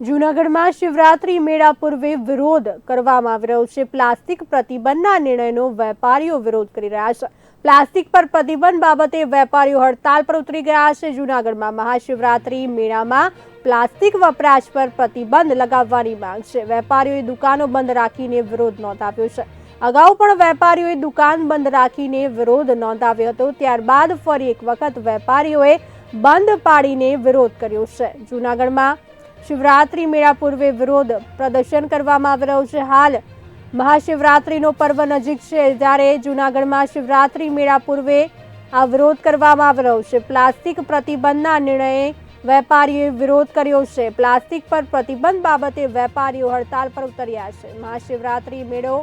જૂનાગઢમાં શિવરાત્રી મેળા પૂર્વે વિરોધ કરવામાં આવી રહ્યો છે. પ્લાસ્ટિક પ્રતિબંધના નિર્ણયનો વેપારીઓ વિરોધ કરી રહ્યા છે. પ્લાસ્ટિક પર પ્રતિબંધ બાબતે વેપારીઓ હડતાલ પર ઉતરી ગયા છે. જૂનાગઢમાં મહાશિવરાત્રી મેળામાં પ્લાસ્ટિક વપરાશ પર પ્રતિબંધ લગાવવાની માંગ છે. વેપારીઓએ દુકાનો બંધ રાખીને વિરોધ નોંધાવ્યો છે. અગાઉ પણ વેપારીઓએ દુકાન બંધ રાખીને વિરોધ નોંધાવ્યો હતો. ત્યારબાદ ફરી એક વખત વેપારીઓએ બંધ પાડીને વિરોધ કર્યો છે. જૂનાગઢમાં શિવરાત્રી મેળા પૂર્વે વિરોધ પ્રદર્શન કરવામાં આવી રહ્યું છે. હાલ મહાશિવરાત્રીનો પર્વ નજીક છે. જ્યારે જૂનાગઢમાં શિવરાત્રી મેળા પૂર્વે આ વિરોધ કરવામાં આવી રહ્યો છે. પ્લાસ્ટિક પ્રતિબંધના નિર્ણયે વેપારીઓએ વિરોધ કર્યો છે. પ્લાસ્ટિક પર પ્રતિબંધ બાબતે વેપારીઓ હડતાલ પર ઉતર્યા છે. મહાશિવરાત્રી મેળો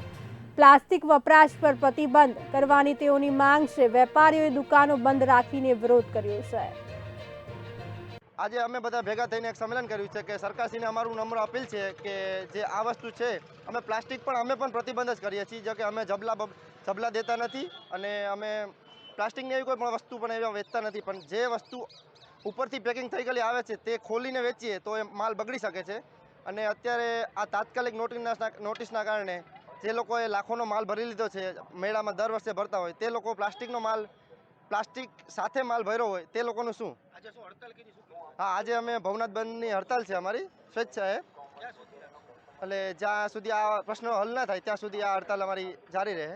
પ્લાસ્ટિક વપરાશ પર પ્રતિબંધ કરવાની તેઓની માંગ છે. વેપારીઓએ દુકાનો બંધ રાખીને વિરોધ કર્યો છે. આજે અમે બધા ભેગા થઈને એક સંમેલન કર્યું છે કે સરકારશ્રીને અમારું નમ્ર અપીલ છે કે જે આ વસ્તુ છે, અમે પ્લાસ્ટિક પણ અમે પણ પ્રતિબંધ જ કરીએ છીએ, જો કે અમે જબલા જબલા દેતા નથી અને અમે પ્લાસ્ટિકની એવી કોઈ પણ વસ્તુ પણ એવા વેચતા નથી, પણ જે વસ્તુ ઉપરથી પેકિંગ થઈ ગયેલી આવે છે તે ખોલીને વેચીએ તો એ માલ બગડી શકે છે. અને અત્યારે આ તાત્કાલિક નોટિસના નોટિસના કારણે જે લોકોએ લાખોનો માલ ભરી લીધો છે, મેળામાં દર વર્ષે ભરતા હોય, તે લોકો પ્લાસ્ટિકનો માલ પ્લાસ્ટિક સાથે માલ ભર્યો હોય તે લોકોનું શું? હા આજે અમે ભવનાથ બંધની હડતાલ છે અમારી સ્વેચ્છાએ એટલે જ્યાં સુધી આ પ્રશ્નો હલ ના થાય ત્યાં સુધી આ હડતાલ અમારી જારી રહે.